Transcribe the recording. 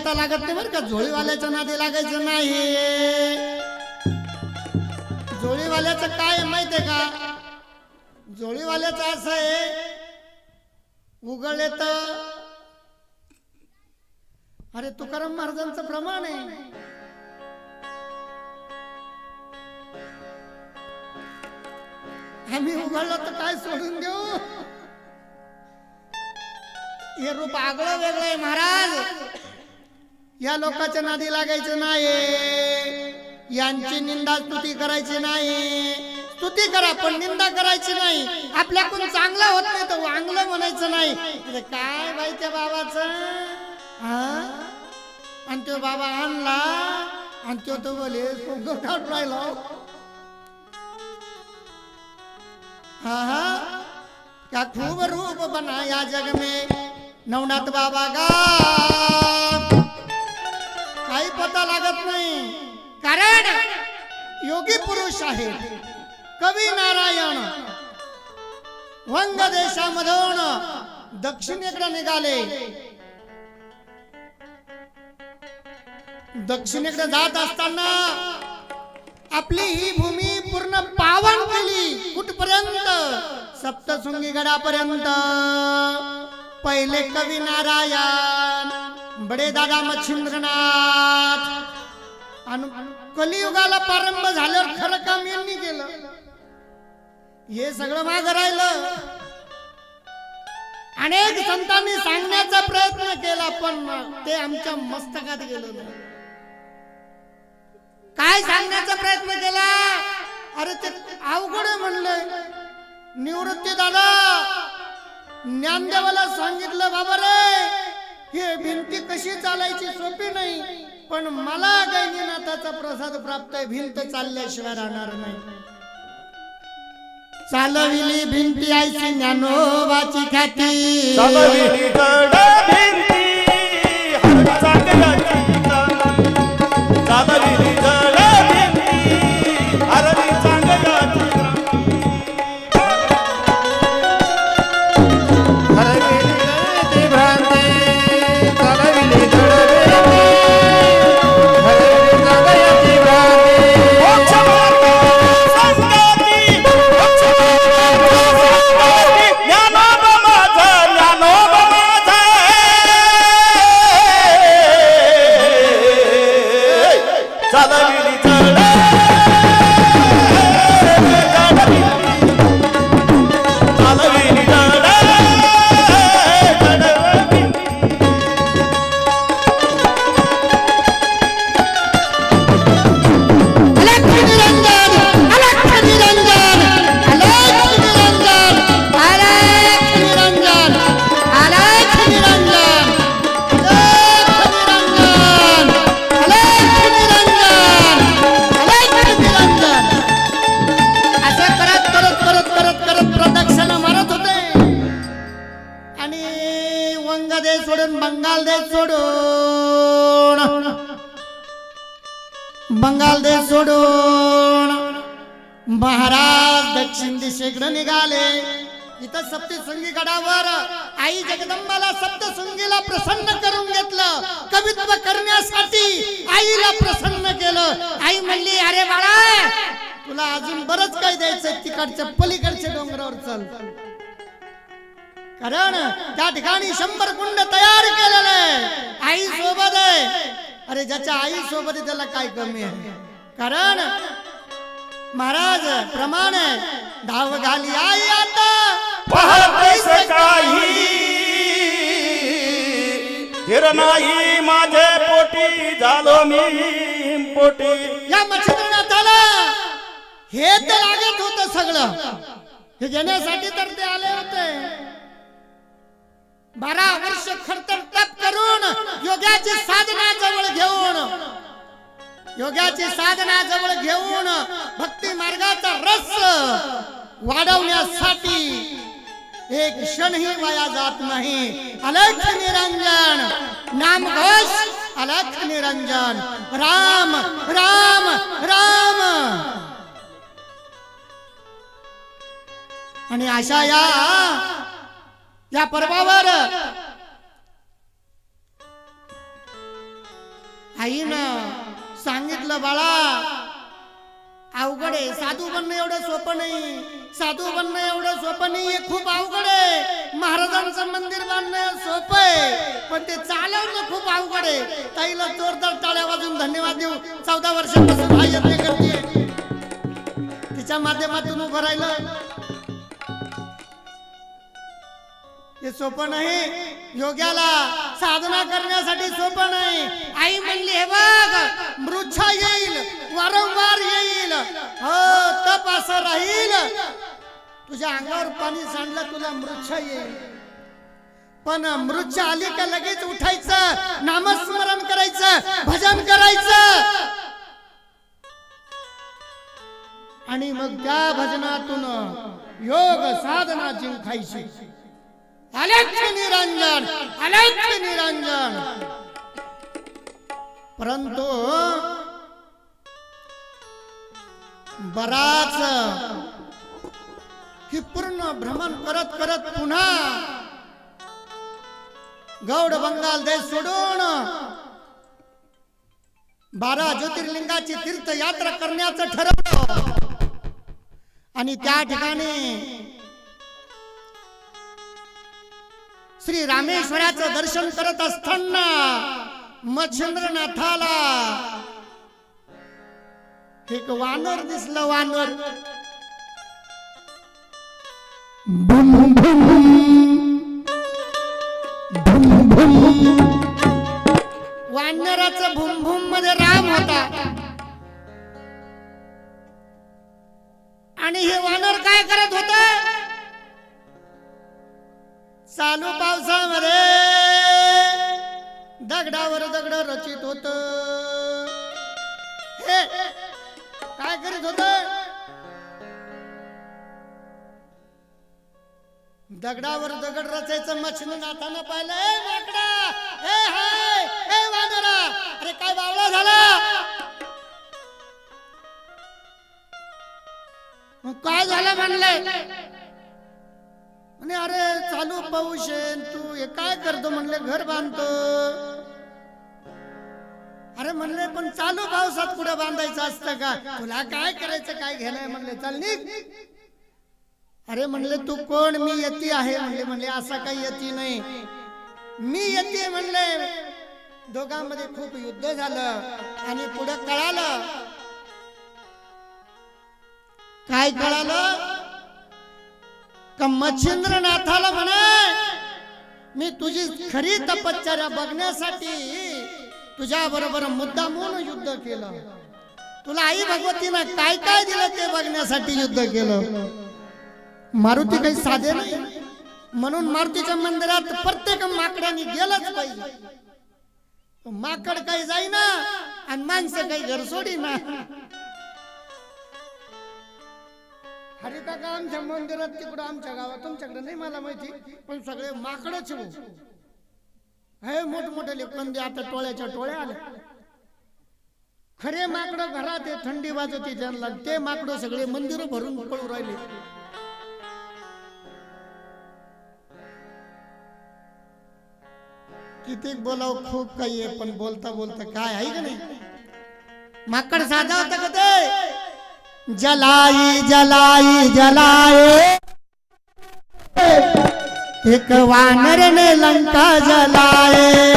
आता लागत नाही बरं का. झोळीवाल्याच्या नादी लागायचं नाही. झोळीवाल्याचं काय माहितीये का? झोळीवाल्याचं असं आहे उघडले तर अरे तुकाराम महाराजांचं प्रमाण आहे. आम्ही उघडलं तर काय सोडून देऊ? हे रूप आगळं वेगळं आहे महाराज. या लोकांच्या नादी लागायचं नाही यांची निंदा स्तुती करायची नाही स्तुती करा पण निंदा करायची नाही. आपल्याकडून चांगला होत नाही तर वांगलं म्हणायचं नाही. काय बाई त्या बाबाचं? आणि तो बाबा आणला आणि तो तो बोले काढून राहिला हो. हा. हा क्या खूब रूप बनाया जग में नवनाथ बाबा का काही पता लागत नाही. कारण योगी पुरुष आहे कवी नारायण. वंग देशामधून दक्षिणेकडे निघाले. दक्षिणेकडे जात असताना आपली ही भूमी पूर्ण पावन केली. कुठपर्यंत? सप्तशृंगी गडापर्यंत. पहिले कवी नारायण. बडे दादा मच्छिंद्रनाथ. आणि कलियुगाला प्रारंभ झाल्यावर खरं काम यांनी केलं. हे सगळं माग राहिलं. अनेक संतांनी सांगण्याचा प्रयत्न केला पण ते आमच्या मस्तकात गेलं नाही. काय सांगण्याचा प्रयत्न केला? अरे ते अवघड म्हणलं म्हणलंय. निवृत्ती दादा ज्ञानदेवाला सांगितलं बाबा रे हे भिंती कशी चालायची सोपी नाही पण मला गैनीनाथाचा प्रसाद प्राप्त आहे. भिंत चालल्याशिवाय राहणार नाही. चालविली भिंती आयची ज्ञानोबाची ख्याती. चालविली गड चालविली देश सोडून बंगाल देश सोडून. बंगाल देश सोडून. महाराज दक्षिण दिशेकडे निघाले. इथं सप्तशृंगी गडावर आई जगदंबाला सप्तशृंगीला प्रसन्न करून घेतलं. कवित्व करण्यासाठी आईला प्रसन्न केलं. आई म्हणली अरे बाळा तुला अजून बरंच काही द्यायचं तिकडच्या पलीकडच्या डोंगरावर चल. कारण त्या ठिकाणी शंभर कुंड तयार केलेलं आहे. आई सोबत आहे. अरे ज्याच्या आई सोबत त्याला काय कमी आहे? कारण महाराज प्रमाण धाव घाली आई आता. काही. नाही माझे पोटी झालो मी पोटी. या मच्छिंद्रनाथाला हे तर लागत होत सगळं. हे घेण्यासाठी तर ते आले होते. बारा वर्ष खरतर तप करून योगाची साधना जवळ घेऊन योगाची साधना जवळ घेऊन भक्ती मार्गाचा रस वाढवण्यासाठी एक क्षणही वाया जात नाही. अलख निरंजन नाम घोष अलख निरंजन. राम राम राम. आणि अशा या या पर्वावर आईनं सांगितलं बाळा अवघड आहे. साधू बनणं एवढं सोपं नाही. साधू बनणं एवढं सोपं नाही हे खूप अवघड आहे. महाराजांचं मंदिर बांधणं सोपं आहे. पण ते चालवणं खूप अवघड आहे. ताईला जोरदार टाळ्या वाजून धन्यवाद देऊ. चौदा वर्षापासून हा करते तिच्या माध्यमातून उभं राहिलं. हे सोपं नाही. योग्याला साधना करण्यासाठी सोपं नाही. आई म्हणली हे बघ मृच्छा येईल वारंवार येईल हो तप असं राहील. तुझ्या अंगावर पाणी सांडलं तुला मृच्छा येईल. पण मृच्छ आली का लगेच उठायचं नामस्मरण करायचं भजन करायचं. आणि मग त्या भजनातून योग साधना जिंकायची. अलेख्य निरंजन. अलेख्य निरंजन. परंतु बराच ही पूर्ण भ्रमण करत करत पुन्हा गौड बंगाल देश सोडून बारा ज्योतिर्लिंगाची तीर्थयात्रा करण्याचं ठरवलं. आणि त्या ठिकाणी श्री रामेश्वराचं दर्शन करत असताना मच्छिंद्रनाथाला एक वानर दिसलं वानर. भुम भुम भुम. भुम वानराचं भुम भुममध्ये राम होता. आणि हे वानर काय करत होत? चालू दगडावर दगड रचित होत. हे काय करीत होत? दगडावर दगड रचायचं मच्छिंद्रनाथानं पाहिलं. ए माकडा! हाय! वानरा अरे काय बावळा झाला? मग काय झालं म्हणलंय आणि अरे चालू पाऊस तू हे काय करतो? म्हणले घर बांधतो. अरे म्हणले पण चालू पावसात कुठं बांधायचं असतं का? तुला काय करायचं काय घ्यायला म्हणले चल निघ. अरे म्हणले तू कोण? मी यती आहे. म्हणले म्हणले असा काही यती नाही. मी यती म्हणले. दोघांमध्ये खूप युद्ध झालं आणि पुढे कळालं. काय कळालं? का मच्छिंद्रनाथाला म्हणे मी तुझी खरी तपश्चर्या बघण्यासाठी तुझ्या बरोबर मुद्दामून युद्ध केलं. तुला आई भगवतीनं काय काय दिलं ते बघण्यासाठी युद्ध केलं. मारुती काही साधे नाही. म्हणून मारुतीच्या मंदिरात प्रत्येक माकडाने गेलंच पाहिजे. माकड काही जाईना आणि माणसं काही घर सोडी ना हरे काका आमच्या मंदिरात तिकडं आमच्या गावात तुमच्याकडे नाही मला माहिती पण सगळे माकडच हो. हे मोठमोठे कंदे आता टोळ्याच्या टोळ्या आल्या. खरे माकडं घरात आहे थंडी वाजते त्यांना ते माकडं सगळे मंदिर भरून पळू राहिले. किती बोलाव खूप काही आहे पण बोलता बोलता काय आहे का नाही? माकड साधा होता का ते? जलाई जलाई जलाए एक वानर ने लंका जलाए।